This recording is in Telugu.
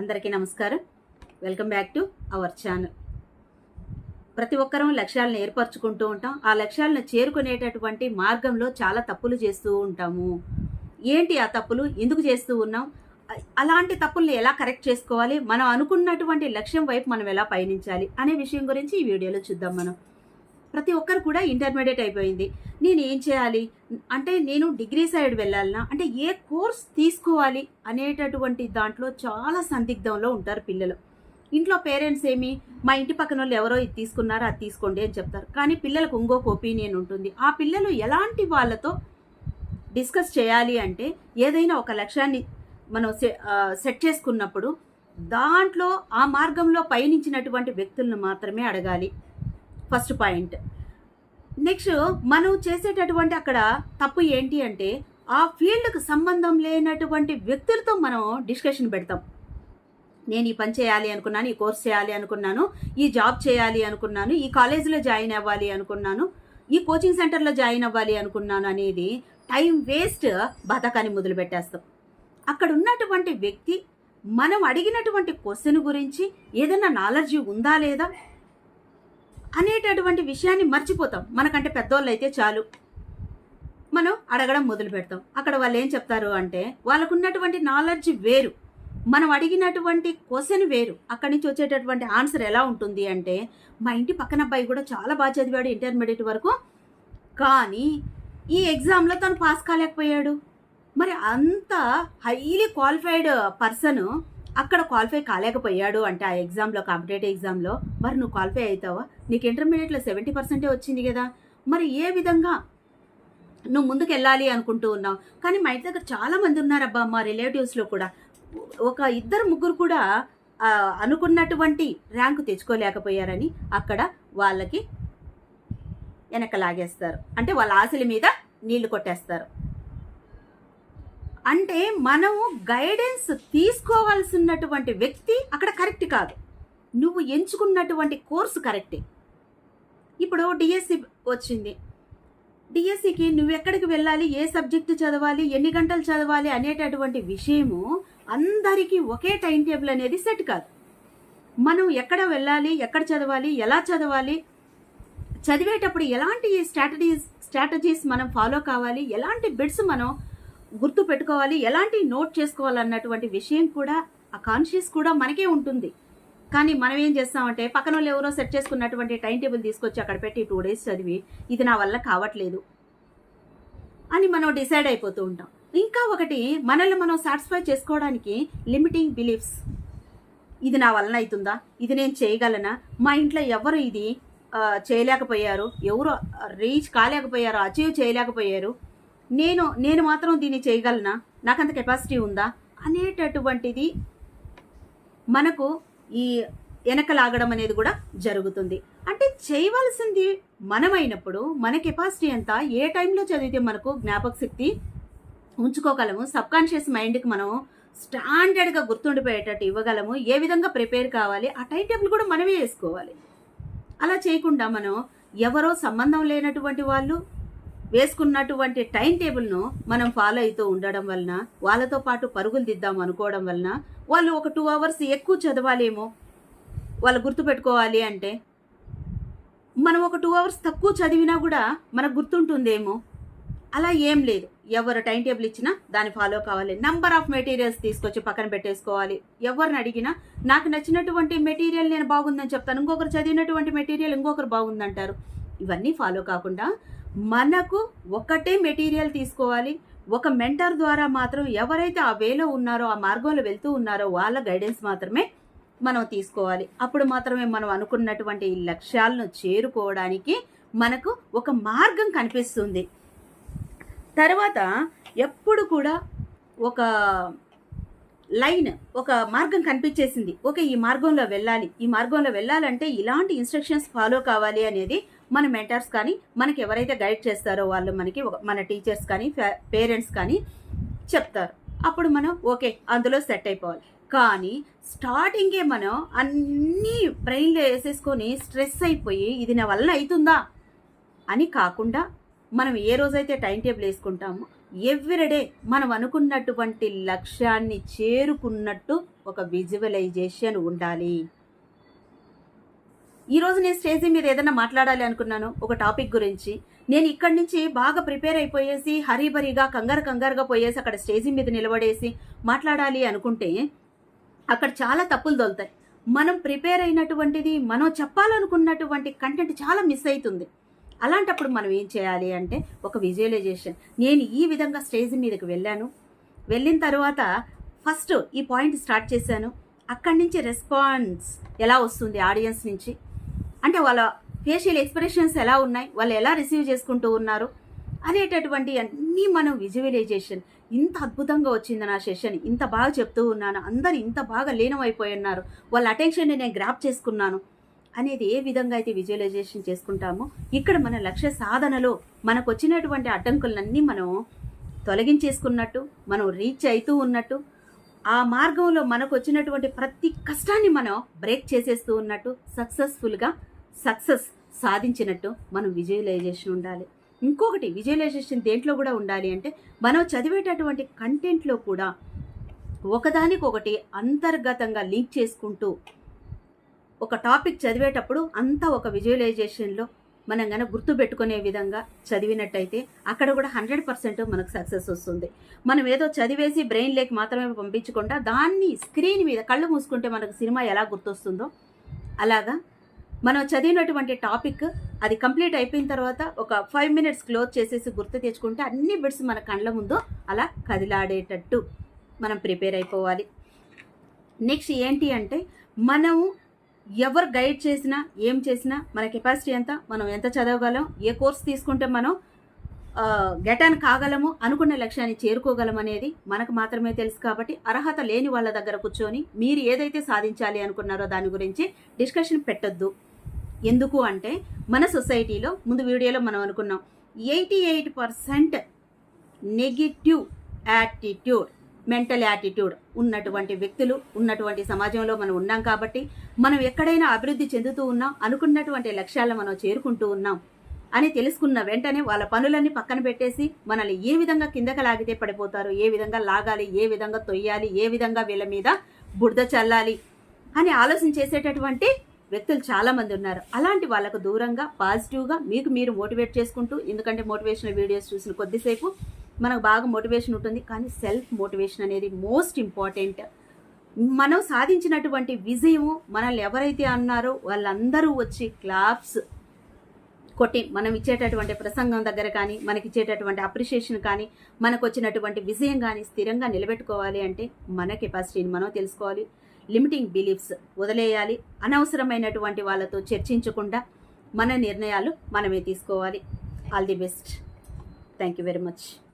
అందరికీ నమస్కారం. Welcome back to our channel ప్రతి ఒక్కరం లక్ష్యాలను ఏర్పరచుకుంటూ ఉంటాం. ఆ లక్ష్యాలను చేరుకునేటటువంటి మార్గంలో చాలా తప్పులు చేస్తూ ఉంటాము. ఏంటి ఆ తప్పులు? ఎందుకు చేస్తూ ఉన్నాం? అలాంటి తప్పుల్ని ఎలా కరెక్ట్ చేసుకోవాలి? మనం అనుకున్నటువంటి లక్ష్యం వైపు మనం ఎలా పయనించాలి? అనే విషయం గురించి ఈ వీడియోలో చూద్దాం మనం. ప్రతి ఒక్కరు కూడా ఇంటర్మీడియట్ అయిపోయింది. నేను ఏం చేయాలి? అంటే నేను డిగ్రీ సైడ్ వెళ్ళాలనా? అంటే ఏ కోర్స్ తీసుకోవాలి? అనేటటువంటి దాంట్లో చాలా సందిగ్ధంలో ఉంటారు పిల్లలు. ఇంట్లో పేరెంట్స్ ఏమి? మా ఇంటి పక్కన వాళ్ళు ఎవరో ఇది తీసుకున్నారో అది తీసుకోండి అని చెప్తారు. కానీ పిల్లలకు ఇంకొక ఒపీనియన్ ఉంటుంది. ఆ పిల్లలు ఎలాంటి వాళ్ళతో డిస్కస్ చేయాలి అంటే ఏదైనా ఒక లక్ష్యాన్ని మనం సెట్ చేసుకున్నప్పుడు దాంట్లో ఆ మార్గంలో పయనించినటువంటి వ్యక్తులను మాత్రమే అడగాలి. First point. నెక్స్ట్ మనం చేసేటటువంటి అక్కడ తప్పు ఏంటి అంటే ఆ ఫీల్డ్కి సంబంధం లేనటువంటి వ్యక్తులతో మనం డిస్కషన్ పెడతాం. నేను ఈ పని చేయాలి అనుకున్నాను ఈ కోర్స్ చేయాలి అనుకున్నాను ఈ జాబ్ చేయాలి అనుకున్నాను ఈ కాలేజీలో జాయిన్ అవ్వాలి అనుకున్నాను ఈ కోచింగ్ సెంటర్లో జాయిన్ అవ్వాలి అనుకున్నాను అనేది టైం వేస్ట్ బతకాన్ని మొదలు పెట్టేస్తాం అక్కడ ఉన్నటువంటి వ్యక్తి మనం అడిగినటువంటి క్వశ్చన్ గురించి ఏదైనా నాలెడ్జ్ ఉందా లేదా? అనేటటువంటి విషయాన్ని మర్చిపోతాం. మనకంటే పెద్దోళ్ళు అయితే చాలు. మనం అడగడం మొదలు పెడతాం అక్కడ వాళ్ళు ఏం చెప్తారు అంటే వాళ్ళకు ఉన్నటువంటి నాలెడ్జ్ వేరు. మనం అడిగినటువంటి క్వశ్చన్ వేరు. అక్కడి నుంచి వచ్చేటటువంటి ఆన్సర్ ఎలా ఉంటుంది అంటే మా ఇంటి పక్కన అబ్బాయి కూడా చాలా బాగా చదివాడు ఇంటర్మీడియట్ వరకు. కానీ ఈ ఎగ్జామ్లో తను పాస్ కాలేకపోయాడు. మరి అంత హైలీ క్వాలిఫైడ్ పర్సన్ అక్కడ క్వాలిఫై కాలేకపోయాడు అంటే ఆ ఎగ్జామ్లో కాంపిటేటివ్ ఎగ్జామ్లో మరి నువ్వు క్వాలిఫై అవుతావా? నీకు ఇంటర్మీడియట్లో సెవెంటీ పర్సెంటే వచ్చింది కదా? మరి ఏ విధంగా నువ్వు ముందుకు వెళ్ళాలి అనుకుంటూ ఉన్నావు? కానీ మా ఇంటి దగ్గర చాలామంది ఉన్నారబ్బా మా రిలేటివ్స్లో కూడా. ఒక ఇద్దరు ముగ్గురు కూడా అనుకున్నటువంటి ర్యాంకు తెచ్చుకోలేకపోయారని అక్కడ వాళ్ళకి వెనక లాగేస్తారు. అంటే వాళ్ళ ఆశల మీద నీళ్ళు కొట్టేస్తారు. అంటే మనము గైడెన్స్ తీసుకోవాల్సినటువంటి వ్యక్తి అక్కడ కరెక్ట్ కాదు. నువ్వు ఎంచుకున్నటువంటి కోర్సు కరెక్టే ఇప్పుడు డిఎస్సి వచ్చింది. డిఎస్సికి నువ్వు ఎక్కడికి వెళ్ళాలి ఏ సబ్జెక్టు చదవాలి ఎన్ని గంటలు చదవాలి అనేటటువంటి విషయము అందరికీ ఒకే టైం టేబుల్ అనేది సెట్ కాదు. మనం ఎక్కడ వెళ్ళాలి ఎక్కడ చదవాలి ఎలా చదవాలి చదివేటప్పుడు ఎలాంటి స్ట్రాటజీస్ స్ట్రాటజీస్ మనం ఫాలో కావాలి ఎలాంటి బిడ్స్ మనం గుర్తు పెట్టుకోవాలి ఎలాంటి నోట్ చేసుకోవాలన్నటువంటి విషయం కూడా ఆ కాన్షియస్ కూడా మనకే ఉంటుంది. కానీ మనం ఏం చేస్తామంటే పక్కన వాళ్ళు ఎవరో సెట్ చేసుకున్నటువంటి టైం టేబుల్ తీసుకొచ్చి అక్కడ పెట్టి టూ డేస్ చదివి ఇది నా వల్ల కావట్లేదు అని మనం డిసైడ్ అయిపోతూ ఉంటాం. ఇంకా ఒకటి మనల్ని మనం సాటిస్ఫై చేసుకోవడానికి లిమిటింగ్ బిలీఫ్స్ ఇది నా వలన అవుతుందా? ఇది నేను చేయగలనా? మా ఇంట్లో ఎవరు ఇది చేయలేకపోయారు? ఎవరు రీచ్ కాలేకపోయారు అచీవ్ చేయలేకపోయారు? నేను నేను మాత్రం దీన్ని చేయగలనా? నాకంత కెపాసిటీ ఉందా? అనేటటువంటిది మనకు ఈ వెనక లాగడం అనేది కూడా జరుగుతుంది. అంటే చేయవలసింది మనమైనప్పుడు మన కెపాసిటీ ఎంత ఏ టైంలో చదివితే మనకు జ్ఞాపక శక్తి ఉంచుకోగలము? సబ్ కాన్షియస్ మైండ్కి మనం స్టాండర్డ్గా గుర్తుండిపోయేటట్టు ఇవ్వగలము? ఏ విధంగా ప్రిపేర్ కావాలి? ఆ టైం టేబుల్ కూడా మనమే వేసుకోవాలి. అలా చేయకుండా మనం ఎవరో సంబంధం లేనటువంటి వాళ్ళు వేసుకున్నటువంటి టైం టేబుల్ను మనం ఫాలో అవుతూ ఉండడం వలన వాళ్ళతో పాటు పరుగులు దిద్దాం అనుకోవడం వలన వాళ్ళు ఒక టూ అవర్స్ ఎక్కువ చదవాలేమో? వాళ్ళు గుర్తుపెట్టుకోవాలి అంటే? మనం ఒక టూ అవర్స్ తక్కువ చదివినా కూడా మనకు గుర్తుంటుందేమో? అలా ఏం లేదు. ఎవరు టైం టేబుల్ ఇచ్చినా దాన్ని ఫాలో కావాలి. నంబర్ ఆఫ్ మెటీరియల్స్ తీసుకొచ్చి పక్కన పెట్టేసుకోవాలి. ఎవరిని అడిగినా నాకు నచ్చినటువంటి మెటీరియల్ నేను బాగుందని చెప్తాను ఇంకొకరు చదివినటువంటి మెటీరియల్ ఇంకొకరు బాగుందంటారు. ఇవన్నీ ఫాలో కాకుండా మనకు ఒకటే మెటీరియల్ తీసుకోవాలి. ఒక మెంటర్ ద్వారా మాత్రం ఎవరైతే ఆ వేలో ఉన్నారో ఆ మార్గంలో వెళ్తూ ఉన్నారో వాళ్ళ గైడెన్స్ మాత్రమే మనం తీసుకోవాలి. అప్పుడు మాత్రమే మనం అనుకున్నటువంటి ఈ లక్ష్యాలను చేరుకోవడానికి మనకు ఒక మార్గం కనిపిస్తుంది. తర్వాత ఎప్పుడు కూడా ఒక లైన్ ఒక మార్గం కనిపించేసింది. ఓకే ఈ మార్గంలో వెళ్ళాలి. ఈ మార్గంలో వెళ్ళాలంటే ఇలాంటి ఇన్స్ట్రక్షన్స్ ఫాలో కావాలి అనేది మన మెంటర్స్ కానీ మనకి ఎవరైతే గైడ్ చేస్తారో వాళ్ళు మనకి మన టీచర్స్ కానీ పేరెంట్స్ కానీ చెప్తారు. అప్పుడు మనం ఓకే అందులో సెట్ అయిపోవాలి. కానీ స్టార్టింగే మనం అన్నీ బ్రెయిన్లో వేసేసుకొని స్ట్రెస్ అయిపోయి ఇది నా వల్ల అవుతుందా అని కాకుండా మనం ఏ రోజైతే టైం టేబుల్ వేసుకుంటామో ఎవ్రీడే మనం అనుకున్నటువంటి లక్ష్యాన్ని చేరుకున్నట్టు ఒక విజువలైజేషన్ ఉండాలి. ఈరోజు నేను స్టేజ్ మీద ఏదైనా మాట్లాడాలి అనుకున్నాను ఒక టాపిక్ గురించి. నేను ఇక్కడి నుంచి బాగా ప్రిపేర్ అయిపోయేసి హరీబరీగా కంగారు కంగారుగా పోయేసి అక్కడ స్టేజ్ మీద నిలబడేసి మాట్లాడాలి అనుకుంటే అక్కడ చాలా తప్పులు దొలుతాయి మనం ప్రిపేర్ అయినటువంటిది మనం చెప్పాలనుకున్నటువంటి కంటెంట్ చాలా మిస్ అవుతుంది అలాంటప్పుడు మనం ఏం చేయాలి అంటే ఒక విజువలైజేషన్. నేను ఈ విధంగా స్టేజ్ మీదకి వెళ్ళాను. వెళ్ళిన తర్వాత ఫస్ట్ ఈ పాయింట్ స్టార్ట్ చేశాను. అక్కడి నుంచి రెస్పాన్స్ ఎలా వస్తుంది ఆడియన్స్ నుంచి? అంటే వాళ్ళ ఫేషియల్ ఎక్స్ప్రెషన్స్ ఎలా ఉన్నాయి? వాళ్ళు ఎలా రిసీవ్ చేసుకుంటూ ఉన్నారు? అనేటటువంటి అన్నీ మనం విజువలైజేషన్ ఇంత అద్భుతంగా వచ్చింది నా సెషన్ ఇంత బాగా చెప్తూ ఉన్నాను. అందరు ఇంత బాగా లీనమైపోయి ఉన్నారు. వాళ్ళ అటెన్షన్ని నేను గ్రాప్ చేసుకున్నాను. అనేది ఏ విధంగా అయితే విజువలైజేషన్ చేసుకుంటామో ఇక్కడ మన లక్ష్య సాధనలో మనకు వచ్చినటువంటి అడ్డంకులన్నీ మనం తొలగించేసుకున్నట్టు మనం రీచ్ అవుతూ ఉన్నట్టు ఆ మార్గంలో మనకు వచ్చినటువంటి ప్రతి కష్టాన్ని మనం బ్రేక్ చేసేస్తూ ఉన్నట్టు సక్సెస్ఫుల్గా సక్సెస్ సాధించినట్టు మనం విజువలైజేషన్ ఉండాలి. ఇంకొకటి విజువలైజేషన్ దేంట్లో కూడా ఉండాలి అంటే మనం చదివేటటువంటి కంటెంట్లో కూడా ఒకదానికొకటి అంతర్గతంగా లింక్ చేసుకుంటూ ఒక టాపిక్ చదివేటప్పుడు అంతా ఒక విజువలైజేషన్లో మనం కనుక గుర్తుపెట్టుకునే విధంగా చదివినట్టయితే అక్కడ కూడా హండ్రెడ్ పర్సెంట్ మనకు సక్సెస్ వస్తుంది. మనం ఏదో చదివేసి బ్రెయిన్ లేక్ మాత్రమే పంపించకుండా దాన్ని స్క్రీన్ మీద కళ్ళు మూసుకుంటే మనకు సినిమా ఎలా గుర్తొస్తుందో అలాగా మనం చదివినటువంటి టాపిక్ అది కంప్లీట్ అయిపోయిన తర్వాత ఒక ఫైవ్ మినిట్స్ క్లోజ్ చేసేసి గుర్తు తెచ్చుకుంటే అన్ని బిట్స్ మన కళ్ళ ముందు అలా కదిలాడేటట్టు మనం ప్రిపేర్ అయిపోవాలి. నెక్స్ట్ ఏంటి అంటే మనం ఎవరు గైడ్ చేసినా ఏం చేసినా మన కెపాసిటీ ఎంత మనం ఎంత చదవగలం ఏ కోర్స్ తీసుకుంటే మనం గెటాన్ కాగలము అనుకున్న లక్ష్యాన్ని చేరుకోగలం అనేది మనకు మాత్రమే తెలుసు కాబట్టి అర్హత లేని వాళ్ళ దగ్గర కూర్చొని మీరు ఏదైతే సాధించాలి అనుకున్నారో దాని గురించి డిస్కషన్ పెట్టొద్దు. ఎందుకు అంటే మన సొసైటీలో ముందు వీడియోలో మనం అనుకున్నాం eighty eight percent negative attitude mental attitude ఉన్నటువంటి వ్యక్తులు ఉన్నటువంటి సమాజంలో మనం ఉన్నాం కాబట్టి మనం ఎక్కడైనా అభివృద్ధి చెందుతూ ఉన్నాం అనుకున్నటువంటి లక్ష్యాలను మనం చేరుకుంటూ ఉన్నాం అని తెలుసుకున్న వెంటనే వాళ్ళ పనులన్నీ పక్కన పెట్టేసి మనల్ని ఏ విధంగా కిందకి లాగితే పడిపోతారు ఏ విధంగా లాగాలి ఏ విధంగా తొయ్యాలి ఏ విధంగా వీళ్ళ మీద బురద చల్లాలి అని ఆలోచన చేసేటటువంటి వ్యక్తులు చాలా మంది ఉన్నారు. అలాంటి వాళ్ళకు దూరంగా పాజిటివ్గా మీకు మీరు మోటివేట్ చేసుకుంటూ ఎందుకంటే మోటివేషనల్ వీడియోస్ చూసిన కొద్దిసేపు మనకు బాగా మోటివేషన్ ఉంటుంది. కానీ సెల్ఫ్ మోటివేషన్ అనేది మోస్ట్ ఇంపార్టెంట్ మనం సాధించినటువంటి విజయము మనల్ని ఎవరైతే అన్నారో వాళ్ళందరూ వచ్చి క్లాప్స్ కొట్టి మనం ఇచ్చేటటువంటి ప్రసంగం దగ్గర కానీ మనకి ఇచ్చేటటువంటి అప్రిషియేషన్ కానీ మనకు వచ్చినటువంటి విజయం కానీ స్థిరంగా నిలబెట్టుకోవాలి అంటే మన కెపాసిటీని మనం తెలుసుకోవాలి. లిమిటింగ్ బిలీఫ్స్ వదిలేయాలి. అనవసరమైనటువంటి వాళ్ళతో చర్చించకుండా మన నిర్ణయాలు మనమే తీసుకోవాలి. All the best. Thank you very much.